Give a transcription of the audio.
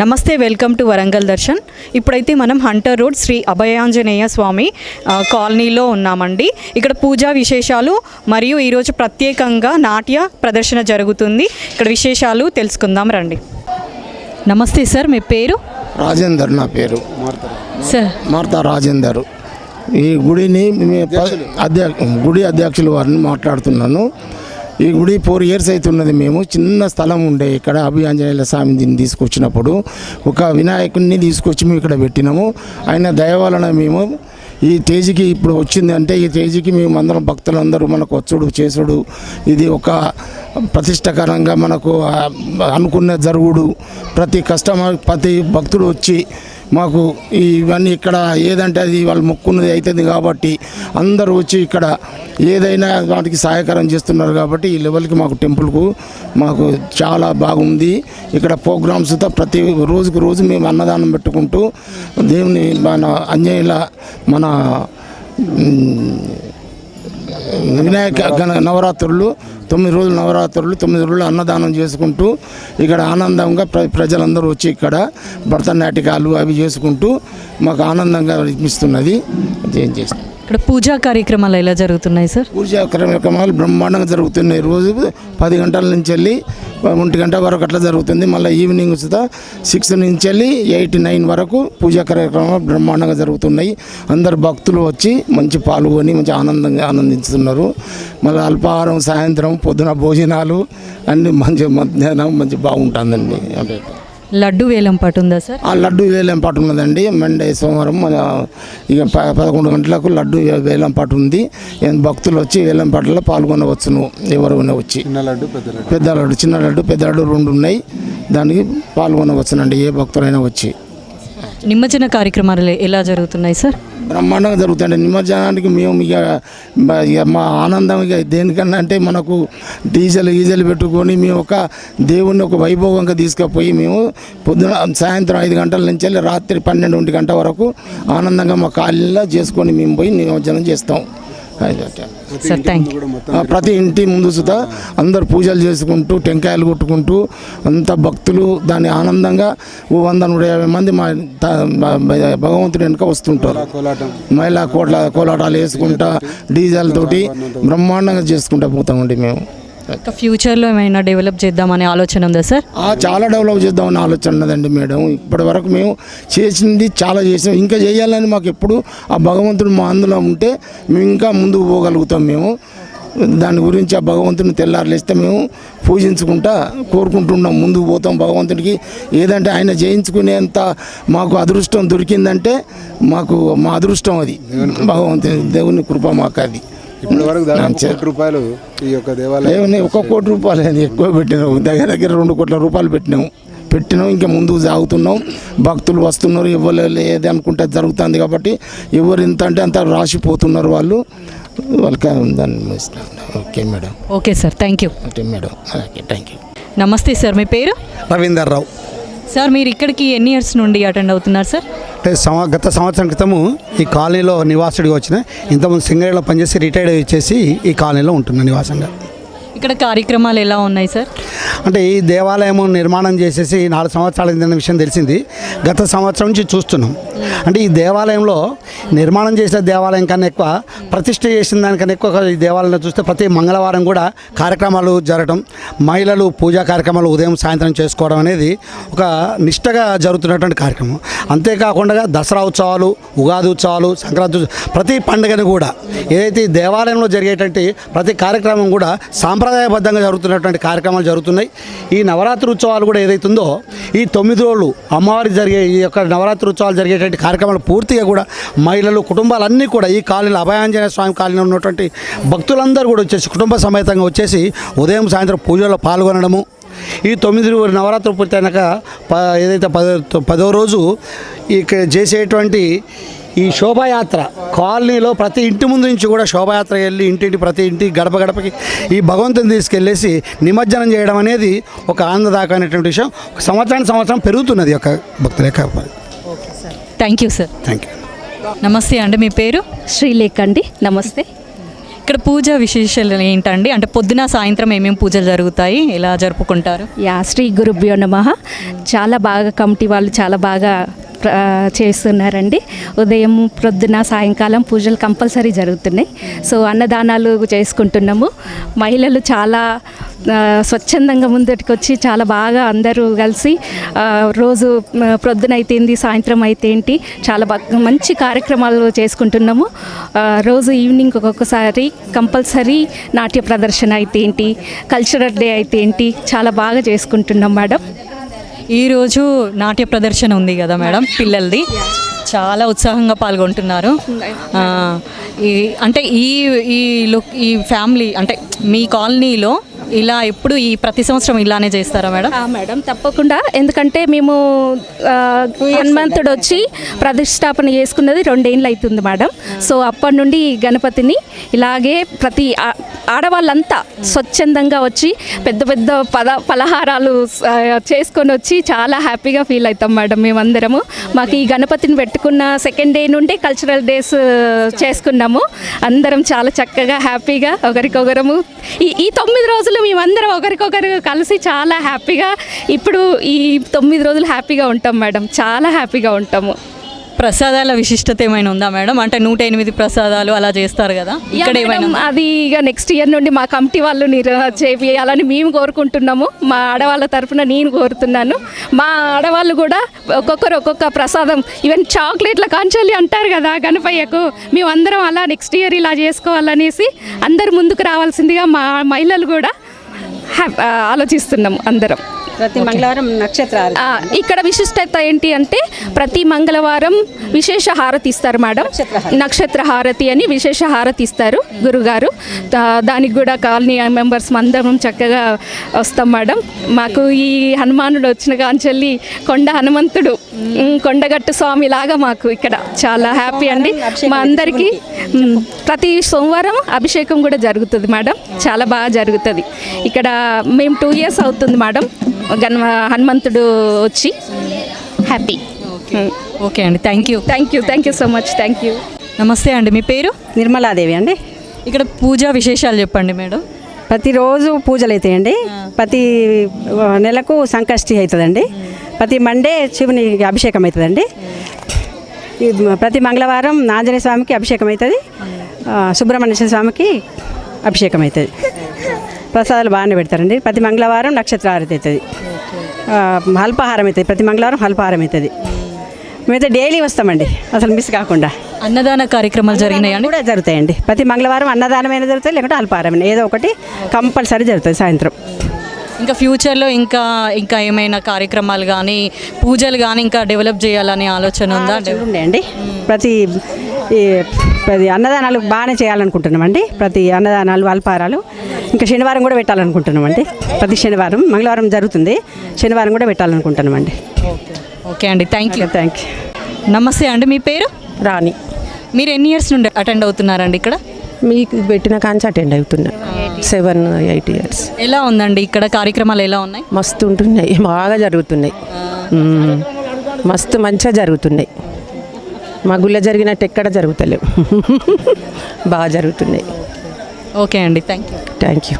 నమస్తే welcome to Warangal Darshan. ఇప్పుడైతే మనం హంటర్ రోడ్ శ్రీ అభయాంజనేయ స్వామి కాలనీలో ఉన్నామండి. ఇక్కడ పూజా విశేషాలు మరియు ఈరోజు ప్రత్యేకంగా నాట్య ప్రదర్శన జరుగుతుంది. ఇక్కడ విశేషాలు తెలుసుకుందాం రండి. నమస్తే సార్ మీ పేరు? రాజేందర్ నా పేరు. సార్. మార్తా రాజేందర్. ఈ గుడిని అధ్యక్ష గుడి అధ్యక్షుల వారిని మాట్లాడుతున్నాను. ఈ గుడి ఫోర్ ఇయర్స్ అవుతున్నది మేము. చిన్న స్థలం ఉండే ఇక్కడ అభి ఆంజనేయుల స్వామిని తీసుకొచ్చినప్పుడు ఒక వినాయకుడిని తీసుకొచ్చి మేము ఇక్కడ పెట్టినాము. ఆయన దయ వలన మేము ఈ తేజీకి ఇప్పుడు వచ్చింది అంటే ఈ తేజీకి మేము అందరం భక్తులందరూ మనకు వచ్చుడు చేసుడు ఇది ఒక ప్రతిష్టకరంగా మనకు అనుకున్న జరుగుడు. ప్రతి కస్టమర్ ప్రతి భక్తుడు వచ్చి మాకు ఇవన్నీ ఇక్కడ ఏదంటే అది వాళ్ళు మొక్కున్నది అవుతుంది కాబట్టి అందరూ వచ్చి ఇక్కడ ఏదైనా వాటికి సహాయకరం చేస్తున్నారు కాబట్టి ఈ లెవెల్కి మాకు టెంపుల్కు మాకు చాలా బాగుంది. ఇక్కడ ప్రోగ్రామ్స్తో ప్రతి రోజుకు రోజు మేము అన్నదానం పెట్టుకుంటూ దేవుని మన అంజయ్యల మన వినాయక నవరాత్రులు తొమ్మిది రోజులు నవరాత్రులు తొమ్మిది రోజులు అన్నదానం చేసుకుంటూ ఇక్కడ ఆనందంగా ప్ర ప్రజలందరూ వచ్చి ఇక్కడ భరతనాటికాలు అవి చేసుకుంటూ మాకు ఆనందంగా ఇప్పిస్తున్నది ఏం చేస్తాం ఇక్కడ పూజా కార్యక్రమాలు ఎలా జరుగుతున్నాయి సార్? పూజా కార్యక్రమాలు బ్రహ్మాండంగా జరుగుతున్నాయి. రోజు పది గంటల నుంచి వెళ్ళి ఒంటి గంట వరకు అట్లా జరుగుతుంది. మళ్ళీ ఈవినింగ్ సుతా సిక్స్ నుంచి వెళ్ళి ఎయిట్ నైన్ వరకు పూజా కార్యక్రమాలు బ్రహ్మాండంగా జరుగుతున్నాయి. అందరు భక్తులు వచ్చి మంచి పాల్గొని మంచి ఆనందంగా ఆనందిస్తున్నారు. మళ్ళీ అల్పాహారం సాయంత్రం పొద్దున భోజనాలు అన్ని మంచి మధ్యాహ్నం మంచి బాగుంటుందండి. అంటే లడ్డు వేలం పాటు ఉందా సార్? ఆ లడ్డు వేలం పాటు ఉన్నదండి. మండే సోమవారం మన ఇక పదకొండు గంటలకు లడ్డు వేలం పాటు ఉంది. భక్తులు వచ్చి వేలం పాటలో పాల్గొనవచ్చును. ఎవరైనా వచ్చి చిన్న లడ్డు పెద్ద లడ్డు. పెద్ద లడ్డు చిన్న లడ్డు పెద్ద లడ్డు రెండు ఉన్నాయి. దానికి పాల్గొనవచ్చునండి. ఏ భక్తులైనా వచ్చి. నిమజ్జన కార్యక్రమాలు ఎలా జరుగుతున్నాయి సార్? బ్రహ్మాండంగా జరుగుతుంది నిమజ్జనానికి మేము ఇక ఇక మా ఆనందం ఇక దేనికన్నా అంటే మనకు డీజిల్ గీజల్ పెట్టుకొని మేము ఒక దేవుణ్ణి ఒక వైభవంగా తీసుకుపోయి మేము పొద్దున సాయంత్రం ఐదు గంటల నుంచి వెళ్ళి రాత్రి పన్నెండు గంట వరకు ఆనందంగా మా కాళ్ళ చేసుకొని మేము పోయి నిమజ్జనం చేస్తాం. సార్ థ్యాంక్ ప్రతి ఇంటి ముందు సుతా అందరు పూజలు చేసుకుంటూ టెంకాయలు కొట్టుకుంటూ అంత భక్తులు దాన్ని ఆనందంగా ఓ వంద నూట యాభై మంది మా భగవంతుడి వెనుక వస్తుంటారు. కోలాటం. మహిళా కోట్ల కోలాటాలు వేసుకుంటా డీజల్ తోటి బ్రహ్మాండంగా చేసుకుంటా పోతామండి మేము. ఫ్యూచర్లో ఏమైనా డెవలప్ చేద్దామనే ఆలోచన ఉందా సార్ ఆ, చాలా డెవలప్ చేద్దామని ఆలోచన ఉన్నదండి మేడం. ఇప్పటి వరకు మేము చేసింది చాలా చేసాం. ఇంకా చేయాలని మాకు ఎప్పుడు ఆ భగవంతుడు మా అందులో ఉంటే మేము ఇంకా ముందుకు పోగలుగుతాం మేము. దాని గురించి ఆ భగవంతుని తెల్లారులేస్తే మేము పూజించుకుంటా కోరుకుంటున్నాం. ముందుకు పోతాం భగవంతుడికి ఏదంటే ఆయన జయించుకునేంత మాకు అదృష్టం దొరికిందంటే మాకు మా అదృష్టం అది. భగవంతుని దేవుని కృప మాకు అది. ఇప్పటి వరకు కోటి రూపాయలు ఈ యొక్క దేవాలయం ఒక కోటి రూపాయలు ఎక్కువ పెట్టినాము దగ్గర దగ్గర రెండు కోట్ల రూపాయలు పెట్టినాము పెట్టినాం ఇంకా ముందుకు సాగుతున్నాం భక్తులు వస్తున్నారు ఎవరు ఏది అనుకుంటే జరుగుతుంది కాబట్టి ఎవరు ఇంత అంటే అంత రాసిపోతున్నారు వాళ్ళు. వాళ్ళకి దాన్ని. Okay madam. Okay sir. Thank you. Okay madam. Okay thank you. నమస్తే సార్. మీ పేరు? రవీందర్ రావు. సార్ మీరు ఇక్కడికి ఎన్ని ఇయర్స్ నుండి అటెండ్ అవుతున్నారు సార్? అంటే సంవ గత సంవత్సరం క్రితము ఈ కాలనీలో నివాసుడిగా వచ్చిన ఇంతకుముందు సింగరేలో పనిచేసి రిటైర్డ్ చేసి ఈ కాలనీలో ఉంటున్న నివాసంగా. ఇక్కడ కార్యక్రమాలు ఎలా ఉన్నాయి సార్? అంటే ఈ దేవాలయం నిర్మాణం చేసేసి నాలుగు సంవత్సరాల కింద విషయం తెలిసింది. గత సంవత్సరం నుంచి చూస్తున్నాం. అంటే ఈ దేవాలయంలో నిర్మాణం చేసిన దేవాలయం కన్నా ఎక్కువ ప్రతిష్ట చేసిన దానికన్నా ఎక్కువ ఈ దేవాలయంలో చూస్తే ప్రతి మంగళవారం కూడా కార్యక్రమాలు జరగడం మహిళలు పూజా కార్యక్రమాలు ఉదయం సాయంత్రం చేసుకోవడం అనేది ఒక నిష్టగా జరుగుతున్నటువంటి కార్యక్రమం. అంతేకాకుండా దసరా ఉత్సవాలు ఉగాది ఉత్సవాలు సంక్రాంతి ప్రతి పండుగను కూడా ఏదైతే దేవాలయంలో జరిగేటువంటి ప్రతి కార్యక్రమం కూడా సాంప్రదాయబద్ధంగా జరుగుతున్నటువంటి కార్యక్రమాలు జరుగుతున్నాయి. ఈ నవరాత్రి ఉత్సవాలు కూడా ఏదైతుందో ఈ తొమ్మిది రోజులు అమ్మవారి జరిగే ఈ యొక్క నవరాత్రి ఉత్సవాలు జరిగేటువంటి కార్యక్రమాలు పూర్తిగా కూడా మహిళలు కుటుంబాలన్నీ కూడా ఈ కాలనీలో అభయాంజనేయ స్వామి కాలనీలో ఉన్నటువంటి భక్తులందరూ కూడా వచ్చేసి కుటుంబ సమేతంగా వచ్చేసి ఉదయం సాయంత్రం పూజలో పాల్గొనడము. ఈ తొమ్మిది నవరాత్రి పూర్తయినాక ప ఏదైతే పదో పదో రోజు ఇక చేసేటువంటి ఈ శోభాయాత్ర కాలనీలో ప్రతి ఇంటి ముందు నుంచి కూడా శోభాయాత్ర వెళ్ళి ఇంటింటి ప్రతి ఇంటి గడప గడపకి ఈ భగవంతుని తీసుకెళ్ళేసి నిమజ్జనం చేయడం అనేది ఒక ఆనందదాయకమైనటువంటి విషయం. ఒక సంవత్సరానికి సంవత్సరం పెరుగుతున్నది యొక్క భక్తుల యొక్క thank you sir thank you నమస్తే అండి మీ పేరు? శ్రీలేఖ అండి నమస్తే. ఇక్కడ పూజ విశేషాలు ఏంటండి? అంటే పొద్దున సాయంత్రం ఏమేమి పూజలు జరుగుతాయి? ఎలా జరుపుకుంటారు? యా శ్రీ గురుభ్యో నమ. చాలా బాగా కమిటీ వాళ్ళు చాలా బాగా చేస్తున్నారండి. ఉదయం ప్రొద్దున సాయంకాలం పూజలు కంపల్సరీ జరుగుతున్నాయి. సో అన్నదానాలు చేసుకుంటున్నాము. మహిళలు చాలా స్వచ్ఛందంగా ముందటికి వచ్చి చాలా బాగా అందరూ కలిసి రోజు ప్రొద్దున అయితేంది సాయంత్రం అయితే ఏంటి చాలా బాగా మంచి కార్యక్రమాలు చేసుకుంటున్నాము. రోజు ఈవినింగ్ ఒక్కొక్కసారి కంపల్సరీ నాట్య ప్రదర్శన అయితే ఏంటి కల్చరల్ డే అయితే ఏంటి చాలా బాగా చేసుకుంటున్నాం మేడం. ఈరోజు నాట్య ప్రదర్శన ఉంది కదా మేడం పిల్లలది. చాలా ఉత్సాహంగా పాల్గొంటున్నారు. ఈ అంటే ఈ ఈ లుక్ ఈ ఫ్యామిలీ అంటే మీ కాలనీలో ఇలా ఎప్పుడు ఈ ప్రతి సంవత్సరం ఇలానే చేస్తారా మేడం? మేడం తప్పకుండా. ఎందుకంటే మేము హనుమంతుడు వచ్చి ప్రతిష్టాపన చేసుకున్నది రెండేళ్ళు అవుతుంది మేడం. సో అప్పటి నుండి ఈ గణపతిని ఇలాగే ప్రతి ఆడవాళ్ళంతా స్వచ్ఛందంగా వచ్చి పెద్ద పెద్ద పద పలహారాలు చేసుకొని వచ్చి చాలా హ్యాపీగా ఫీల్ అవుతాం మేడం మేమందరము. మాకు ఈ గణపతిని పెట్టుకున్న సెకండ్ డే నుండి కల్చరల్ డేస్ చేసుకున్నాము. అందరం చాలా చక్కగా హ్యాపీగా ఒకరికొకరము. ఈ ఈ తొమ్మిది రోజులు మేమందరం ఒకరికొకరు కలిసి చాలా హ్యాపీగా ఇప్పుడు ఈ తొమ్మిది రోజులు హ్యాపీగా ఉంటాం మేడం. చాలా హ్యాపీగా ఉంటాము. ప్రసాదాల విశిష్టత ఏమైనా ఉందా మేడం? అంటే నూట ఎనిమిది ప్రసాదాలు అలా చేస్తారు కదా. ఇక్కడ ఏమైనా అది ఇక నెక్స్ట్ ఇయర్ నుండి మా కమిటీ వాళ్ళు చేయాలని మేము కోరుకుంటున్నాము. మా ఆడవాళ్ళ తరఫున నేను కోరుతున్నాను. మా ఆడవాళ్ళు కూడా ఒక్కొక్కరు ఒక్కొక్క ప్రసాదం ఈవెన్ చాక్లెట్ల కాంచాలి అంటారు కదా గణపయ్యకు. మేము అందరం అలా నెక్స్ట్ ఇయర్ ఇలా చేసుకోవాలనేసి అందరు ముందుకు రావాల్సిందిగా మా మహిళలు కూడా హ్యా ఆలోచిస్తున్నాం అందరం. ప్రతి మంగళవారం నక్షత్రాలు. ఇక్కడ విశిష్టత ఏంటి అంటే ప్రతి మంగళవారం విశేష హారతి ఇస్తారు మేడం. నక్షత్ర హారతి అని విశేష హారతి ఇస్తారు గురుగారు. దానికి కూడా కాలనీ మెంబర్స్ అందరం చక్కగా వస్తాం మేడం. మాకు ఈ హనుమానుడు వచ్చిన కాంచెల్లి కొండ హనుమంతుడు కొండగట్టు స్వామి లాగా మాకు ఇక్కడ చాలా హ్యాపీ అండి. మా అందరికీ ప్రతి సోమవారం అభిషేకం కూడా జరుగుతుంది మేడం. చాలా బాగా జరుగుతుంది. ఇక్కడ మేము టూ ఇయర్స్ అవుతుంది మేడం. గణ హనుమంతుడు వచ్చి హ్యాపీ. ఓకే. అండి. Thank you. Thank you. Thank you so much. Thank you. నమస్తే అండి. మీ పేరు? నిర్మలాదేవి అండి. ఇక్కడ పూజా విశేషాలు చెప్పండి మేడం. ప్రతిరోజు పూజలు అవుతాయండి. ప్రతి నెలకు సంకష్టి అవుతుందండి. ప్రతి మండే శివుని అభిషేకం అవుతుందండి. ప్రతి మంగళవారం ఆంజనేయ స్వామికి అభిషేకం అవుతుంది. సుబ్రహ్మణ్య స్వామికి అభిషేకం అవుతుంది. ప్రసాదాలు బాగానే పెడతారండి. ప్రతి మంగళవారం నక్షత్ర హారతి అవుతుంది అల్పాహారం అవుతుంది. ప్రతి మంగళవారం అల్పాహారం అవుతుంది. మేమైతే డైలీ వస్తామండి. అసలు మిస్ కాకుండా. అన్నదాన కార్యక్రమాలు జరిగినాయండి కూడా జరుగుతాయండి. ప్రతి మంగళవారం అన్నదానమైన జరుగుతాయి లేకుంటే అల్పాహారమైన ఏదో ఒకటి కంపల్సరీ జరుగుతుంది సాయంత్రం. ఇంకా ఫ్యూచర్లో ఇంకా ఇంకా ఏమైనా కార్యక్రమాలు కానీ పూజలు కానీ ఇంకా డెవలప్ చేయాలనే ఆలోచన ఉందా ఉన్నాయండి. ప్రతి ప్రతి అన్నదానాలు బాగానే చేయాలనుకుంటున్నామండి. ప్రతి అన్నదానాలు అల్పాహారాలు. ఇంకా శనివారం కూడా పెట్టాలనుకుంటున్నామండి ప్రతి శనివారం మంగళవారం జరుగుతుంది. శనివారం కూడా పెట్టాలనుకుంటున్నామండి ఓకే అండి. థ్యాంక్ యూ థ్యాంక్ యూ నమస్తే అండి మీ పేరు? రాణి. మీరు ఎన్ని ఇయర్స్ నుండి అటెండ్ అవుతున్నారండి ఇక్కడ? మీకు పెట్టిన కాంచి అటెండ్ అవుతున్నా. సెవెన్ ఎయిట్ ఇయర్స్ ఎలా ఉందండి? ఇక్కడ కార్యక్రమాలు ఎలా ఉన్నాయి? మస్తు ఉంటున్నాయి. బాగా జరుగుతున్నాయి. మస్తు మంచిగా జరుగుతున్నాయి. మా గుళ్ళ జరిగినట్టు ఎక్కడ జరుగుతలేవు. బాగా జరుగుతున్నాయి. ఓకే అండి. Thank you thank you